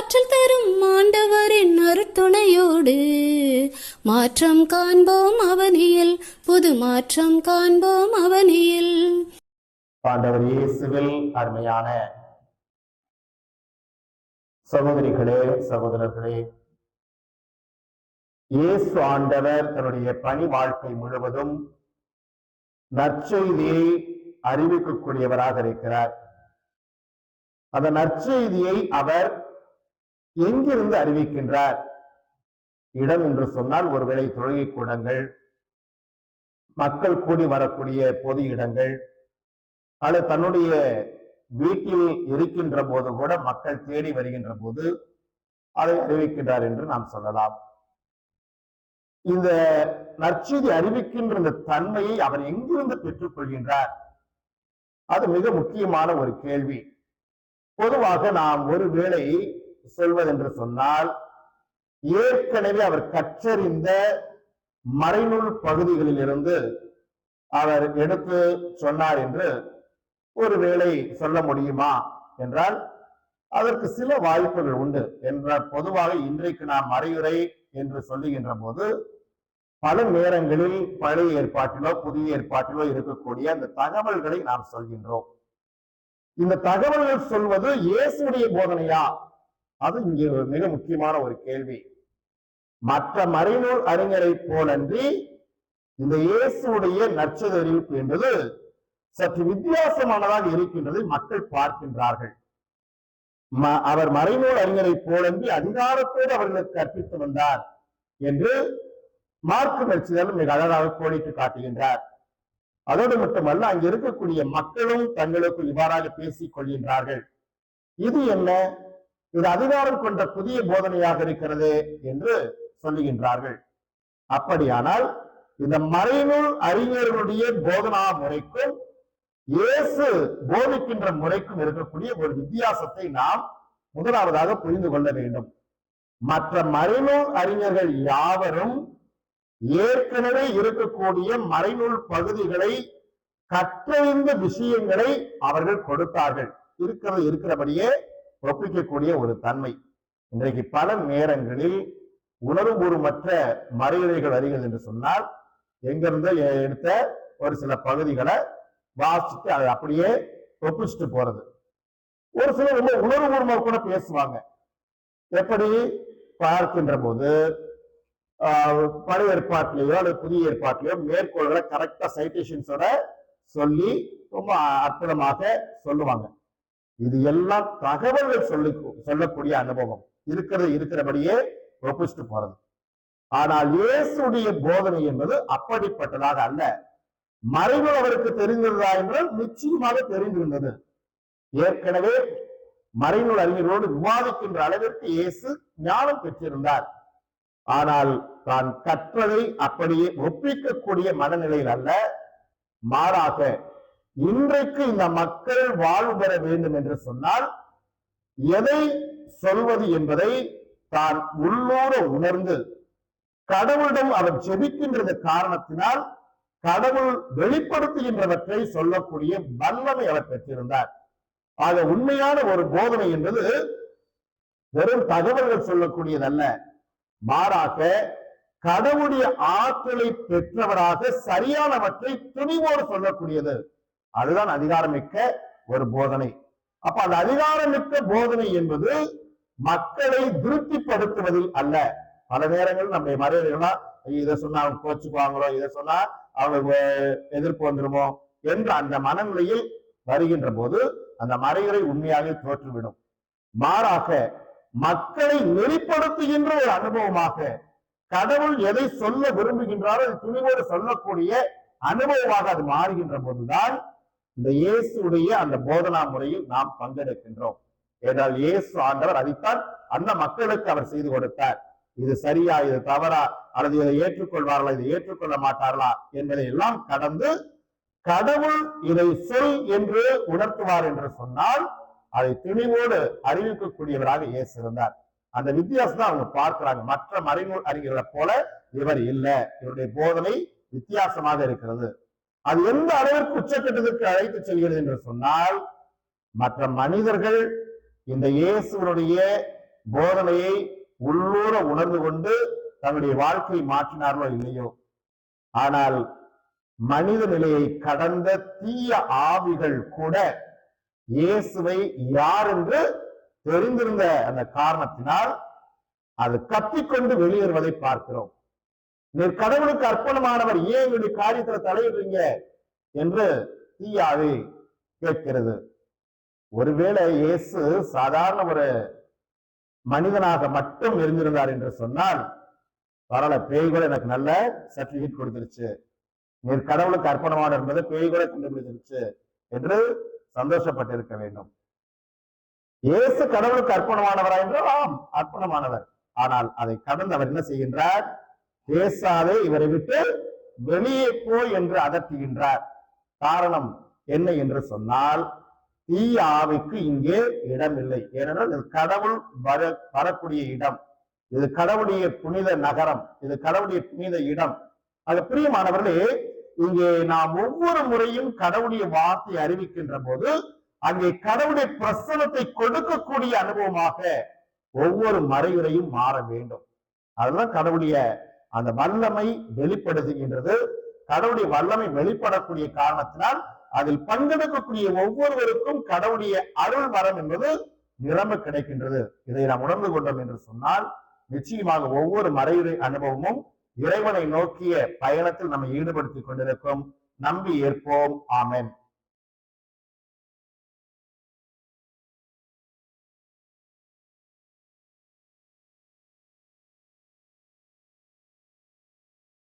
ஆற்றல் தரும் ஆண்டவரின் அருத்துணையோடு மாற்றம் காண்போம் அவனியில் புது மாற்றம் காண்போம் அவனியில். ஆண்டவர் இயேசுவில் அருமையான சகோதரிகளே சகோதரர்களே இயேசு ஆண்டவர் தன்னுடைய பணி வாழ்க்கை முழுவதும் நற்செய்தியை அறிவிக்கக்கூடியவராக இருக்கிறார். அந்த நற்செய்தியை அவர் எங்கிருந்து அறிவிக்கின்றார்? இடம் என்று சொன்னால் ஒருவேளை தொழுகை கூடங்கள் மக்கள் கூடி வரக்கூடிய பொது இடங்கள் அல்லது தன்னுடைய வீட்டில் இருக்கின்ற போது கூட மக்கள் தேடி வருகின்ற போது அதை அறிவிக்கின்றார் என்று நாம் சொல்லலாம். இந்த நற்செய்தி அறிவிக்கின்ற இந்த தன்மையை அவர் எங்கிருந்து பெற்றுக் கொள்கின்றார் அது மிக முக்கியமான ஒரு கேள்வி. பொதுவாக நாம் ஒருவேளை சொல்வதென்று சொன்னால் ஏற்கனவே அவர் கற்றறிந்த மறைநூல் பகுதிகளில் இருந்து அவர் எடுத்து சொன்னார் என்று ஒருவேளை சொல்ல முடியுமா என்றால் அதற்கு சில வாய்ப்புகள் உண்டு என்றால் பொதுவாக இன்றைக்கு நாம் மறையுறை என்று சொல்லுகின்ற போது பல நேரங்களில் பழைய ஏற்பாட்டிலோ புதிய ஏற்பாட்டிலோ இருக்கக்கூடிய அந்த தகவல்களை நாம் சொல்கின்றோம். இந்த தகவல்கள் சொல்வது இயேசுடைய போதனையா அது இங்கே ஒரு மிக முக்கியமான ஒரு கேள்வி. மற்ற மறைநூல் அறிஞரை போலன்றி இந்த இயேசுடைய நற்செய்தி அறிவிப்பு என்பது சற்று வித்தியாசமானதாக இருக்கின்றதை மக்கள் பார்க்கின்றார்கள். ம- அவர் மறைநூல் அறிஞரை போலன்றி அதிகாரத்தோடு அவர்களுக்கு கற்பித்து வந்தார் என்று மார்க்கு மெர்ச்சிதல் மிக அழகாக கோடிட்டு காட்டுகின்றார். அதோடு மட்டுமல்ல அங்க இருக்கக்கூடிய மக்களும் தங்களுக்கு இவ்வாறாக பேசிக் கொள்கின்றார்கள். இது என்ன? இது அதிகாரம் கொண்ட புதிய போதனையாக இருக்கிறது என்று சொல்லுகின்றார்கள். அப்படியானால் இந்த மறைநூல் அறிஞர்களுடைய போதனா முறைக்கும் இயேசு போதிக்கின்ற முறைக்கும் இருக்கக்கூடிய ஒரு வித்தியாசத்தை நாம் முதலாவதாக புரிந்து கொள்ள வேண்டும். மற்ற மறைநூல் அறிஞர்கள் யாவரும் ஏற்கனவே இருக்கக்கூடிய மறைநூல் பகுதிகளை கற்றறிந்த விஷயங்களை அவர்கள் கொடுத்தார்கள். இருக்கிறது இருக்கிறபடியே ஒப்பிக்கக்கூடிய ஒரு தன்மை. இன்றைக்கு பல நேரங்களில் உணர்வுபூர்வமற்ற மறையுரைகள் வரிகள் என்று சொன்னால் எங்கிருந்து எடுத்த ஒரு சில பகுதிகளை வாசிச்சுட்டு அதை அப்படியே ஒப்பிச்சுட்டு போறது. ஒரு சிலர் ரொம்ப உணர்வுபூர்வமாக கூட பேசுவாங்க. எப்படி பார்க்கின்ற போது பழைய ஏற்பாட்டிலேயோ அல்லது புதிய ஏற்பாட்டிலேயோ மேற்கோள்களை கரெக்டா சைட்டேஷன்ஸோட சொல்லி ரொம்ப அற்புதமாக சொல்லுவாங்க. இது எல்லாம் தகவல்கள் சொல்லி சொல்லக்கூடிய அனுபவம். இருக்கிறது இருக்கிறபடியே ஒப்பிச்சுட்டு போறது. ஆனால் இயேசுடைய போதனை என்பது அப்படிப்பட்டதாக அல்ல. மறைவு அவருக்கு தெரிந்திருந்தா என்றால் நிச்சயமாக தெரிந்திருந்தது. ஏற்கனவே மறைநூல் அறிஞரோடு விவாதிக்கின்ற அளவிற்கு இயேசு ஞானம் பெற்றிருந்தார். ஆனால் தான் கற்றதை அப்படியே ஒப்பிக்கக்கூடிய மனநிலையில் அல்ல. மாறாக இன்றைக்கு இந்த மக்கள் வாழ்வு பெற வேண்டும் என்று சொன்னால் எதை சொல்வது என்பதை தான் உள்ளூர உணர்ந்து கடவுளிடம் அவர் ஜெபிக்கின்றது காரணத்தினால் கடவுள் வெளிப்படுத்துகின்றவற்றை சொல்லக்கூடிய வல்லமை அவர் பெற்றிருந்தார். ஆக உண்மையான ஒரு போதனை என்பது வெறும் தகவல்கள் சொல்லக்கூடியதல்ல. மாறாக கடவுளுடைய ஆற்றலை பெற்றவராக சரியானவற்றை துணிவோடு சொல்லக்கூடியது. அதுதான் அதிகாரமிக்க ஒரு போதனை. அப்ப அந்த அதிகாரமிக்க போதனை என்பது மக்களை திருப்திப்படுத்துவதில் அல்ல. பல நேரங்கள் நம்முடைய மறைவுகளா இதை சொன்னா அவங்க கோச்சுக்குவாங்களோ இதை சொன்னா அவங்க எதிர்ப்பு வந்துருமோ? என்ற அந்த மனநிலையில் வருகின்ற போது அந்த மறைகளை உண்மையாக தோற்றுவிடும். மாறாக மக்களை நெறிப்படுத்துகின்ற ஒரு அனுபவமாக கடவுள் எதை சொல்ல விரும்புகின்றாரோ அதை துணிவோடு சொல்லக்கூடிய அனுபவமாக அது மாறுகின்ற போதுதான் இந்த இயேசுடைய அந்த போதனா முறையில் நாம் பங்கெடுக்கின்றோம். ஏனால் இயேசு ஆண்டவர் அதைத்தான் அந்த மக்களுக்கு அவர் செய்து கொடுத்தார். இது சரியா இது தவறா அல்லது இதை ஏற்றுக்கொள்வார்களா இதை ஏற்றுக்கொள்ள மாட்டார்களா என்பதை எல்லாம் கடந்து கடவுள் இதை சொல் என்று உணர்த்துவார் என்று சொன்னால் அதை துணிவோடு அறிவிக்கக்கூடியவராக இயேசு இருந்தார். அந்த வித்தியாசம் தான் அவங்க பார்க்கிறாங்க. மற்ற மறைநூல் அறிஞர்களை போல இவர் இல்லை. இவருடைய போதனை வித்தியாசமாக இருக்கிறது. அது எந்த அளவிற்கு உச்சக்கட்டத்திற்கு அழைத்து செல்கிறது என்று சொன்னால் மற்ற மனிதர்கள் இந்த இயேசுவனுடைய போதனையை உள்ளூர உணர்ந்து கொண்டு தன்னுடைய வாழ்க்கையை மாற்றினார்களோ இல்லையோ? ஆனால் மனித நிலையை கடந்த தீய ஆவிகள் கூட இயேசுவை யார் என்று தெரிந்திருந்த அந்த காரணத்தினால் அது கத்திக்கொண்டு வெளியேறுவதை பார்க்கிறோம். நீர் கடவுளுக்கு அர்ப்பணமானவர் ஏன் இப்படி காரியத்துல தலையிடுறீங்க என்று தீயாவி கேட்கிறது. ஒருவேளை இயேசு சாதாரண ஒரு மனிதனாக மட்டும் இருந்திருந்தார் என்று சொன்னால் பரவாயில்ல பேய் எனக்கு நல்ல சர்டிபிகேட் கொடுத்துருச்சு. நீர் கடவுளுக்கு அர்ப்பணமான என்பதை பேய்களை கண்டுபிடிச்சிருச்சு என்று சந்தோஷப்பட்டிருக்க வேண்டும். இயேசு கடவுளுக்கு அர்ப்பணமானவரா என்றால் ஆம் அர்ப்பணமானவர். ஆனால் அதை கடந்து அவர் என்ன செய்கின்றார்? பேசாதே இவரை விட்டு வெளியே போ என்று அதட்டுகின்றார். காரணம் என்ன என்று சொன்னால் தீய ஆவிக்கு இங்கே இடமில்லை. ஏனென்றால் இது கடவுள் வர வரக்கூடிய இடம். இது கடவுளுடைய புனித நகரம். இது கடவுளுடைய புனித இடம். அது பிரியமானவர்களே இங்கே நாம் ஒவ்வொரு முறையும் கடவுளுடைய வார்த்தை அறிவிக்கின்ற போது அங்கே கடவுளுடைய பிரசனத்தை கொடுக்கக்கூடிய அனுபவமாக ஒவ்வொரு மறையுறையும் மாற வேண்டும். அதுதான் கடவுளுடைய அந்த வல்லமை வெளிப்படுத்துகின்றது. கடவுளுடைய வல்லமை வெளிப்படக்கூடிய காரணத்தினால் அதில் பங்கெடுக்கக்கூடிய ஒவ்வொருவருக்கும் கடவுளுடைய அருள் வரம் என்பது நிரம்ப கிடைக்கின்றது. இதை நாம் உணர்ந்து கொண்டோம் என்று சொன்னால் நிச்சயமாக ஒவ்வொரு மறையுறை அனுபவமும் இறைவனை நோக்கிய பயணத்தில் நம்மை ஈடுபடுத்திக் கொண்டிருக்கும். நம்பி ஏற்போம். ஆமேன்.